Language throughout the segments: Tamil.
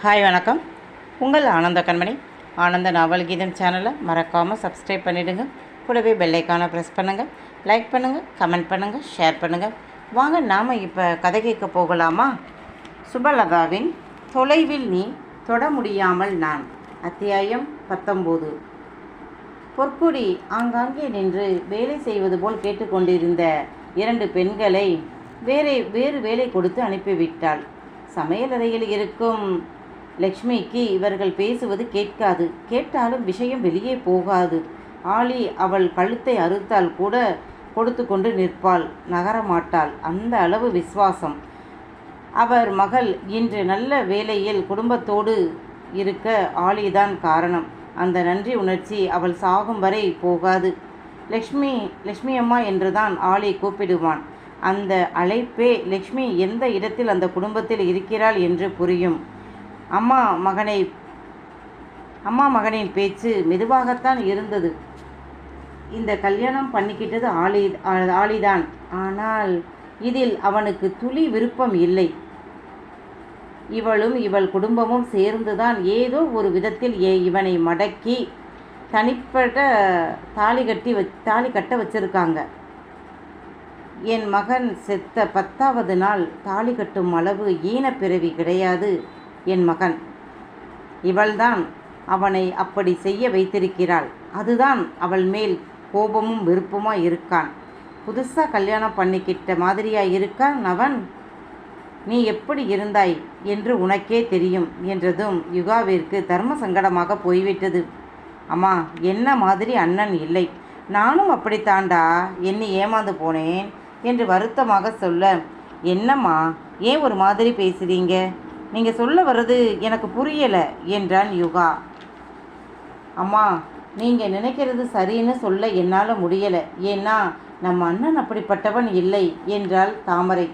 ஹாய் வணக்கம். உங்கள் ஆனந்த கண்மணி. ஆனந்த நாவல் கீதம் சேனலை மறக்காமல் சப்ஸ்கிரைப் பண்ணிவிடுங்க கூடவே பெல்லைக்கான ப்ரெஸ் பண்ணுங்கள் லைக் பண்ணுங்கள் கமெண்ட் பண்ணுங்கள் ஷேர் பண்ணுங்கள் வாங்க நாம் இப்போ கதை கேட்க போகலாமா? சுபலதாவின் தொலைவில் நீ தொட முடியாமல் நான். அத்தியாயம் பத்தொம்போது. பொற்குடி ஆங்காங்கே நின்று வேலை செய்வது போல் கேட்டுக்கொண்டிருந்த இரண்டு பெண்களை வேறே வேறு வேலை கொடுத்து அனுப்பிவிட்டாள். சமையலறையில் இருக்கும் லக்ஷ்மிக்கு இவர்கள் பேசுவது கேட்காது. கேட்டாலும் விஷயம் வெளியே போகாது. ஆளி அவள் கழுத்தை அறுத்தால் கூட கொடுத்து கொண்டு நிற்பாள். நகரமாட்டாள். அந்த அளவு விசுவாசம். அவர் மகள் இன்று நல்ல வேலையில் குடும்பத்தோடு இருக்க ஆளிதான் காரணம். அந்த நன்றி உணர்ச்சி அவள் சாகும் வரை போகாது. லக்ஷ்மி லக்ஷ்மி அம்மா என்றுதான் ஆளி கூப்பிடுவான். அந்த அழைப்பே லக்ஷ்மி எந்த இடத்தில் அந்த குடும்பத்தில் இருக்கிறாள் என்று புரியும். அம்மா மகனை அம்மா மகனின் பேச்சு மெதுவாகத்தான் இருந்தது. இந்த கல்யாணம் பண்ணிக்கிட்டது ஆளி ஆ- ஆளிதான். ஆனால் இதில் அவனுக்கு துளி விருப்பம் இல்லை. இவளும் இவள் குடும்பமும் சேர்ந்துதான் ஏதோ ஒரு விதத்தில் ஏ இவனை மடக்கி தனிப்பட்ட தாலி கட்டி வ தாலி கட்ட வச்சிருக்காங்க. என் மகன் செத்த பத்தாவது நாள் தாலி கட்டும் அளவு ஈனப்பிறவி கிடையாது. என் மகன். இவள்தான் அவனை அப்படி செய்ய வைத்திருக்கிறாள். அதுதான் அவள் மேல் கோபமும் விருப்பமாக இருக்கான். புதுசாக கல்யாணம் பண்ணிக்கிட்ட மாதிரியாக இருக்கான் அவன்? நீ எப்படி இருந்தாய் என்று உனக்கே தெரியும் என்றதும் யுகாவிற்கு தர்ம சங்கடமாக போய்விட்டது. அம்மா என்ன மாதிரி அண்ணன் இல்லை. நானும் அப்படித்தாண்டா என்னை ஏமாந்து போனேன் என்று வருத்தமாக சொல்ல என்னம்மா ஏன் ஒரு மாதிரி பேசுறீங்க? நீங்கள் சொல்ல வர்றது எனக்கு புரியலை என்றான் யுகா. அம்மா நீங்கள் நினைக்கிறது சரின்னு சொல்ல என்னால் முடியலை. ஏன்னா நம்ம அண்ணன் அப்படிப்பட்டவன் இல்லை என்றாள் தாமரை.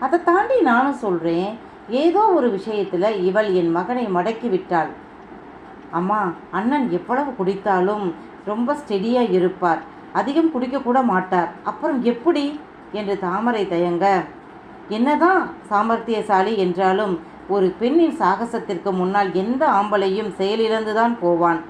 அதை தாண்டி நானும் சொல்கிறேன் ஏதோ ஒரு விஷயத்தில் இவள் என் மகனை மடக்கி விட்டாள். அம்மா அண்ணன் எவ்வளவு குடித்தாலும் ரொம்ப ஸ்டெடியாக இருப்பார். அதிகம் குடிக்கக்கூட மாட்டார். அப்புறம் எப்படி? என்று தாமரை தயங்க. என்னதான் சாமர்த்தியசாலி என்றாலும் ஒரு பெண்ணின் சாகசத்திற்கு முன்னால் எந்த ஆம்பளையும் செயலிழந்துதான் போவான்.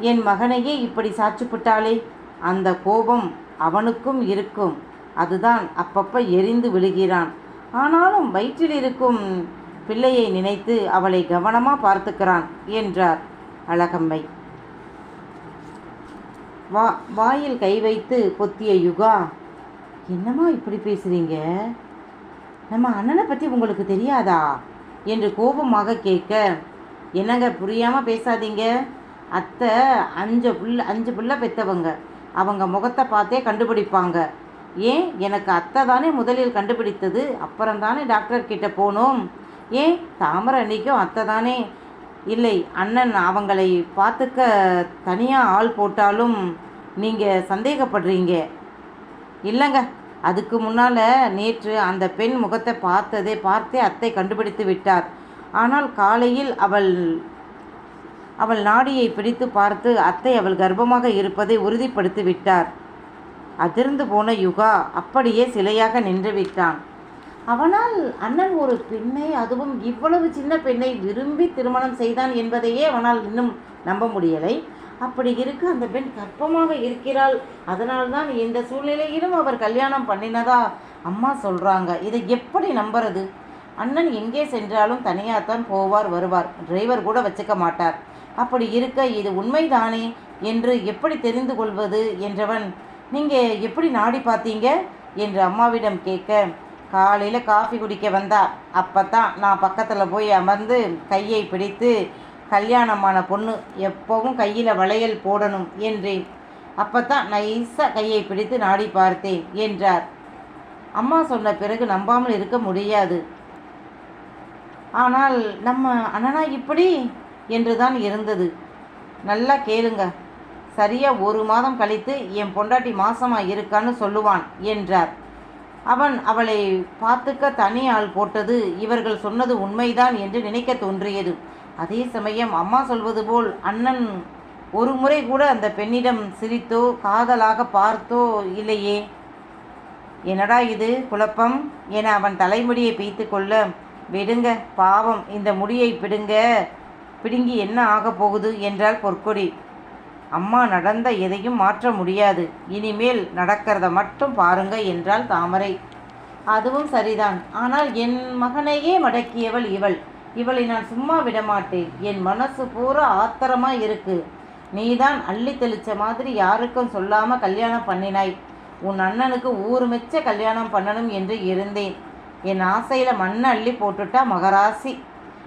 என் மகனையே இப்படி சாட்சிப்பட்டாளே. அந்த கோபம் அவனுக்கும் இருக்கும். அதுதான் அப்பப்ப எரிந்து விழுகிறான். ஆனாலும் வயிற்றில் இருக்கும் பிள்ளையை நினைத்து அவளை கவனமாக பார்த்துக்கிறான் என்றார் அழகம்மை. வா வாயில் கை வைத்து பொத்திய யுகா என்னம்மா இப்படி பேசுகிறீங்க நம்ம அண்ணனை பற்றி உங்களுக்கு தெரியாதா? என்று கோபமாக கேட்க என்னங்க புரியாமல் பேசாதீங்க? அத்தை அஞ்சு புள்ள அஞ்சு புள்ள பெற்றவங்க அவங்க முகத்தை பார்த்தே கண்டுபிடிப்பாங்க. ஏன்? எனக்கு அத்தை தானே முதலில் கண்டுபிடித்தது. அப்புறம் தானே டாக்டர் கிட்ட போனோம். ஏன்? தாமரை அன்னைக்கும் அத்தை தானே. இல்லை அண்ணன் அவங்களை பார்த்துக்க தனியாக ஆள் போட்டாலும் நீங்கள் சந்தேகப்படுறீங்க. இல்லைங்க அதுக்கு முன்னால் நேற்று அந்த பெண் முகத்தை பார்த்ததே பார்த்தே அத்தை கண்டுபிடித்து விட்டார். ஆனால் காலையில் அவள் அவள் நாடியை பிடித்து பார்த்து அத்தை அவள் கர்ப்பமாக இருப்பதை உறுதிப்படுத்தி விட்டார். அதிர்ந்து போன யுகா அப்படியே சிலையாக நின்று விட்டான். அவனால் அண்ணன் ஒரு பெண்ணை அதுவும் இவ்வளவு சின்ன பெண்ணை விரும்பி திருமணம் செய்தான் என்பதையே அவனால் இன்னும் நம்ப முடியலை. அப்படி இருக்க. அந்த பெண் கற்பமாக இருக்கிறாள். அதனால்தான் இந்த சூழ்நிலையிலும் அவர் கல்யாணம் பண்ணினதா அம்மா சொல்கிறாங்க இதை எப்படி நம்புறது? அண்ணன் எங்கே சென்றாலும் தனியாகத்தான் போவார் வருவார். டிரைவர் கூட வச்சுக்க மாட்டார். அப்படி இருக்க இது உண்மைதானே? என்று எப்படி தெரிந்து கொள்வது என்றவன் நீங்கள் எப்படி நாடி பார்த்தீங்க? என்று அம்மாவிடம் கேட்க காலையில் காஃபி குடிக்க வந்தா அப்போ தான் நான் பக்கத்தில் போய் அமர்ந்து கையை பிடித்து கல்யாணமான பொண்ணு எப்போவும் கையில் வளையல் போடணும் என்றேன். அப்போ தான் நைஸாக கையை பிடித்து நாடி பார்த்தேன் என்றார். அம்மா சொன்ன பிறகு நம்பாமல் இருக்க முடியாது. ஆனால் நம்ம அண்ணனா இப்படி? என்று தான் இருந்தது. நல்லா கேளுங்க. சரியாக ஒரு மாதம் கழித்து என் பொண்டாட்டி மாசமாக இருக்கான்னு சொல்லுவான் என்றார். அவன் அவளை பார்த்துக்க தனி ஆள் போட்டது இவர்கள் சொன்னது உண்மைதான் என்று நினைக்க தோன்றியது. அதே சமயம் அம்மா சொல்வது போல் அண்ணன் ஒரு முறை கூட அந்த பெண்ணிடம் சிரித்தோ காதலாக பார்த்தோ இல்லையே. என்னடா இது குழப்பம்? என அவன் தலைமுடியை பீத்து கொள்ள விடுங்க பாவம் இந்த முடியை பிடுங்க. பிடுங்கி என்ன ஆகப் போகுது என்றால் பொற்கொடி. அம்மா நடந்த எதையும் மாற்ற முடியாது. இனிமேல் நடக்கிறத மட்டும் பாருங்க என்றாள் தாமரை. அதுவும் சரிதான். ஆனால் என் மகனையே மடக்கியவள் இவள். இவளை நான் சும்மா விடமாட்டேன். என் மனசு பூரா ஆத்திரமா இருக்கு. நீதான் அள்ளி தெளிச்ச மாதிரி யாருக்கும் சொல்லாம கல்யாணம் பண்ணினாய். உன் அண்ணனுக்கு ஊர் மெச்ச கல்யாணம் பண்ணணும் என்று இருந்தேன். என் ஆசையில மண்ணை அள்ளி போட்டுட்டா மகராசி.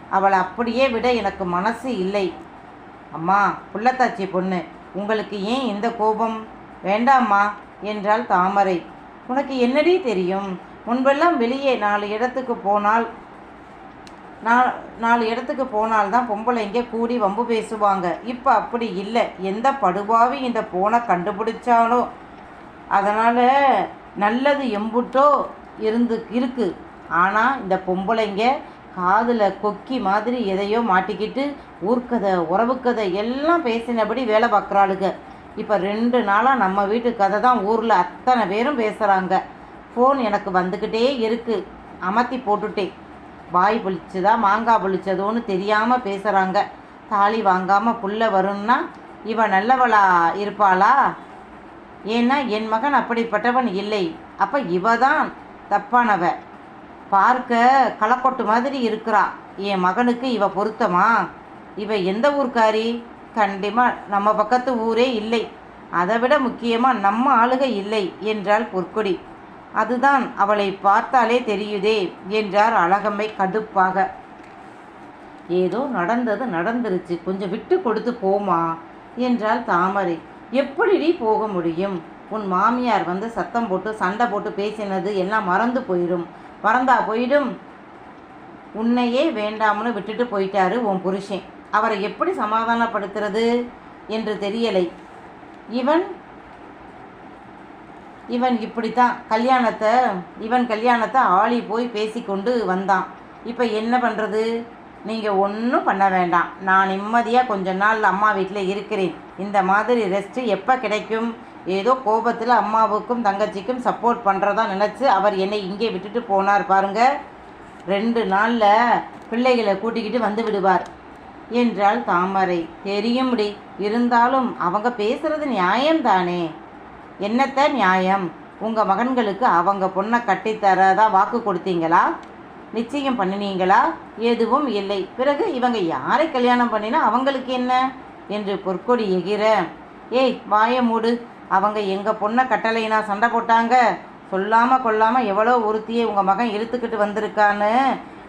அவளை அப்படியே விட எனக்கு மனசு இல்லை. அம்மா புள்ளத்தாச்சி பொண்ணு உங்களுக்கு ஏன் இந்த கோபம்? வேண்டாம்மா என்றாள் தாமரை. உனக்கு என்னடி தெரியும்? முன்பெல்லாம் வெளியே நாலு இடத்துக்கு போனால் நான் நாலு இடத்துக்கு போனால்தான் பொம்பளைங்க கூடி வம்பு பேசுவாங்க. இப்போ அப்படி இல்லை. எந்த படுபாவி இந்த போனை கண்டுபிடிச்சானோ? அதனால் நல்லது எம்புட்டோ இருந்து இருக்குது ஆனால் இந்த பொம்பளைங்க காதில் கொக்கி மாதிரி எதையோ மாட்டிக்கிட்டு ஊர்க்கதை உறவுக்கதை எல்லாம் பேசினபடி வேலை பார்க்குறாளுங்க இப்போ ரெண்டு நாளாக நம்ம வீட்டு கதை தான் ஊரில் அத்தனை பேரும் பேசுகிறாங்க ஃபோன் எனக்கு வந்துக்கிட்டே இருக்குது அமர்த்தி போட்டுட்டேன். வாய் புளிச்சதா மாங்காய் பொழிச்சதோன்னு தெரியாமல் பேசுகிறாங்க தாலி வாங்காமல் புள்ள வரும்னா இவ நல்லவளா இருப்பாளா? ஏன்னா என் மகன் அப்படிப்பட்டவன் இல்லை. அப்போ இவ தான் தப்பானவ. பார்க்க களக்கொட்டு மாதிரி இருக்கிறா. என் மகனுக்கு இவ பொருத்தமா? இவ எந்த ஊர்க்காரி? கண்டிப்பாக நம்ம பக்கத்து ஊரே இல்லை. அதை விட முக்கியமாக நம்ம ஆளுக இல்லை என்றால் பொற்கொடி. அதுதான் அவளை பார்த்தாலே தெரியுதே என்றார் அழகம்மை கடுப்பாக. ஏதோ நடந்தது நடந்துருச்சு கொஞ்சம் விட்டு கொடுத்து போமா என்றாள் தாமரை. எப்படிடி போக முடியும்? உன் மாமியார் வந்து சத்தம் போட்டு சண்டை போட்டு பேசினது எல்லாம் மறந்து போயிடும். மறந்தா போயிடும். உன்னையே வேண்டாம்னு விட்டுட்டு போயிட்டாரு உன் புருஷன். அவரை எப்படி சமாதானப்படுத்துறது என்று தெரியலை. இவன் இவன் இப்படித்தான். கல்யாணத்தை இவன் கல்யாணத்தை ஆளி போய் பேசிக்கொண்டு வந்தான். இப்போ என்ன பண்ணுறது நீங்கள் ஒன்றும் பண்ண வேண்டாம். நான் நிம்மதியாக கொஞ்ச நாள் அம்மா வீட்டில் இருக்கிறேன். இந்த மாதிரி ரெஸ்ட்டு எப்போ கிடைக்கும்? ஏதோ கோபத்தில் அம்மாவுக்கும் தங்கச்சிக்கும் சப்போர்ட் பண்ணுறதா நினச்சி அவர் என்னை இங்கே விட்டுட்டு போனார் பாருங்க. ரெண்டு நாளில் பிள்ளைகளை கூட்டிக்கிட்டு வந்து விடுவார். என்றாள் தாமரை. தெரியும்படி. இருந்தாலும் அவங்க பேசுறது நியாயம்தானே? என்னத்த நியாயம்? உங்கள் மகன்களுக்கு அவங்க பொண்ணை கட்டித்தரதா வாக்கு கொடுத்தீங்களா? நிச்சயம் பண்ணினீங்களா? எதுவும் இல்லை. பிறகு இவங்க யாரை கல்யாணம் பண்ணினா அவங்களுக்கு என்ன? என்று பொற்கொடி எகிற ஏய் வாய மூடு. அவங்க எங்கள் பொண்ணை கட்டளைனா சண்டை போட்டாங்க? சொல்லாமல் கொல்லாமல் எவ்வளோ ஒருத்தியை உங்கள் மகன் இழுத்துக்கிட்டு வந்திருக்கான்னு.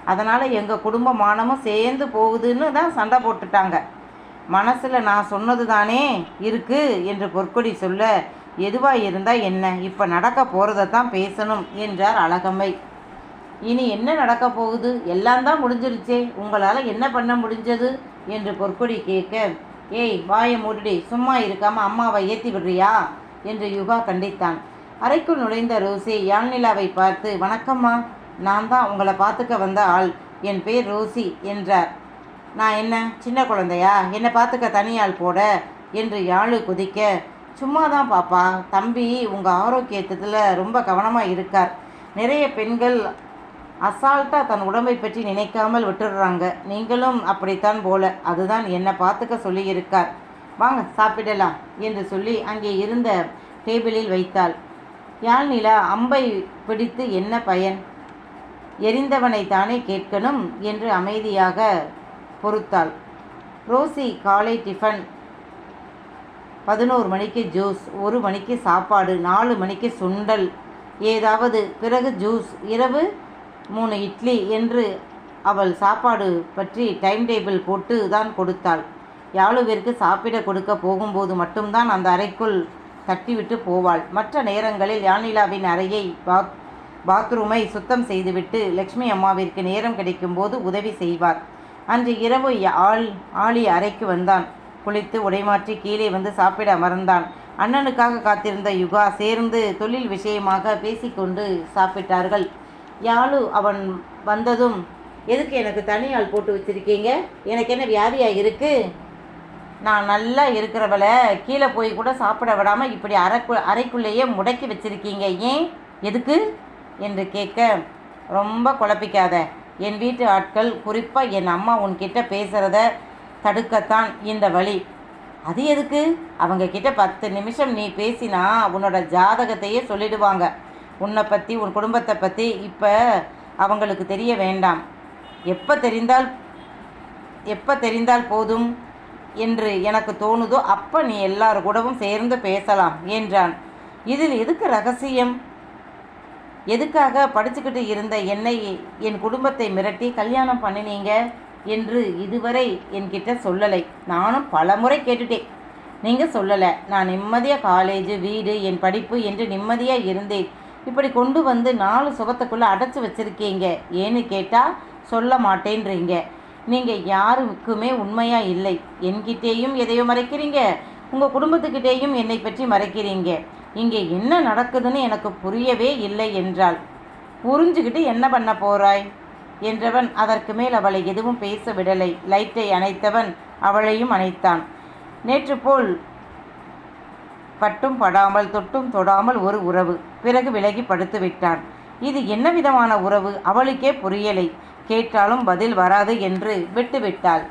அதனால் எங்கள் குடும்ப மானமும் சேர்ந்து போகுதுன்னு தான் சண்டை போட்டுட்டாங்க. மனசில் நான் சொன்னது தானே இருக்குது என்று பொற்கொடி சொல்ல எதுவாக இருந்தால் என்ன? இப்போ நடக்க போகிறத தான் பேசணும் என்றார் அழகம்மை. இனி என்ன நடக்க போகுது? எல்லாம் தான் முடிஞ்சிருச்சே. உங்களால் என்ன பண்ண முடிஞ்சது? என்று பொற்கொடி கேட்க ஏய் வாயை மூடிடி சும்மா இருக்காமல் அம்மாவை ஏற்றி விடுறியா? என்று யுகா கண்டித்தான். அறைக்குள் நுழைந்த ரோசி யாழ்நிலாவை பார்த்து வணக்கம்மா நான் தான் உங்களை பார்த்துக்க வந்த ஆள். என் பேர் ரோசி என்றார். நான் என்ன? சின்ன குழந்தையா? என்னை பார்த்துக்க தனியால் போட? என்று யாழு குதிக்க சும்மா தான் பாப்பா. தம்பி உங்கள் ஆரோக்கியத்தில் ரொம்ப கவனமாக இருக்கார். நிறைய பெண்கள் அசால்ட்டாக தன் உடம்பை பற்றி நினைக்காமல் விட்டுடுறாங்க. நீங்களும் அப்படித்தான் போல. அதுதான் என்னை பார்த்துக்க சொல்லியிருக்கார். வாங்க சாப்பிடலாம் என்று சொல்லி அங்கே இருந்த டேபிளில் வைத்தாள். யாழ்நிலா அம்பை பிடித்து என்ன பயன்? எரிந்தவனை தானே கேட்கணும்? என்று அமைதியாக பொறுத்தாள். ரோசி காலை டிஃபன் பதினோரு மணிக்கு ஜூஸ் ஒரு மணிக்கு சாப்பாடு நாலு மணிக்கு சுண்டல். ஏதாவது பிறகு ஜூஸ் இரவு மூணு இட்லி என்று அவள் சாப்பாடு பற்றி டைம் டேபிள் போட்டு தான் கொடுத்தாள். யாழுவிற்கு சாப்பிட கொடுக்க போகும்போது மட்டும்தான் அந்த அறைக்குள் தட்டிவிட்டு போவாள். மற்ற நேரங்களில் யானிலாவின் அறையை பாத் பாத்ரூமை சுத்தம் செய்துவிட்டு லக்ஷ்மி அம்மாவிற்கு நேரம் கிடைக்கும்போது உதவி செய்வார். அன்று இரவு ஆள் ஆளி அறைக்கு வந்தான். குளித்து உடைமாற்றி கீழே வந்து சாப்பிட அமர்ந்தான் அண்ணனுக்காக காத்திருந்த யுகா சேர்ந்து தொழில் விஷயமாக பேசிக்கொண்டு சாப்பிட்டார்கள். யாழு அவன் வந்ததும் எதுக்கு எனக்கு தனி ஆள் போட்டு வச்சிருக்கீங்க? எனக்கு என்ன வியாதியாக இருக்குது நான் நல்லா இருக்கிறவள கீழே போய் கூட சாப்பிட விடாமல் இப்படி அறைக்கு அறைக்குள்ளேயே முடக்கி வச்சிருக்கீங்க. ஏன்? எதுக்கு? என்று கேட்க ரொம்ப குழப்பிக்காத. என் வீட்டு ஆட்கள் குறிப்பாக என் அம்மா உன்கிட்ட பேசுகிறத தடுக்கத்தான் இந்த வழி. அது எதுக்கு? அவங்க கிட்ட பத்து நிமிஷம் நீ பேசினா உன்னோட ஜாதகத்தையே சொல்லிடுவாங்க. உன்னை பற்றி உன் குடும்பத்தை பற்றி இப்போ அவங்களுக்கு தெரிய வேண்டாம். எப்போ தெரிந்தால் எப்போ தெரிந்தால் போதும் என்று எனக்கு தோணுதோ அப்போ நீ எல்லாரு கூடவும் சேர்ந்து பேசலாம் என்றான். இதில் எதுக்கு ரகசியம்? எதுக்காக படிச்சுக்கிட்டு இருந்த என்னை என் குடும்பத்தை மிரட்டி கல்யாணம் பண்ணினீங்க? என்று இதுவரை என்கிட்ட சொல்லலை. நானும் பலமுறை கேட்டுட்டேன். நீங்கள் சொல்லலை. நான் நிம்மதியாக காலேஜ் வீடு என் படிப்பு என்று நிம்மதியாக இருந்தேன். இப்படி கொண்டு வந்து நாலு சுகத்துக்குள்ளே அடைச்சி வச்சுருக்கீங்க. ஏன்னு கேட்டால் சொல்ல மாட்டேன்றீங்க. நீங்கள் யாருக்குமே உண்மையாக இல்லை. என்கிட்டேயும் எதையோ மறைக்கிறீங்க. உங்கள் குடும்பத்துக்கிட்டேயும் என்னை பற்றி மறைக்கிறீங்க. இங்கே என்ன நடக்குதுன்னு எனக்கு புரியவே இல்லை என்றால் புரிஞ்சுக்கிட்டு என்ன பண்ண போகிறாய் என்றவன் அதற்கு மேல் அவளை எதுவும் பேச விடலை. லைட்டை அணைத்தவன் அவளையும் அணைத்தான். நேற்று போல் பட்டும் படாமல் தொட்டும் தொடாமல் ஒரு உறவு. பிறகு விலகி படுத்து விட்டான். இது என்ன விதமான உறவு? அவளுக்கே புரியலை. கேட்டாலும் பதில் வராது என்று விட்டுவிட்டாள்.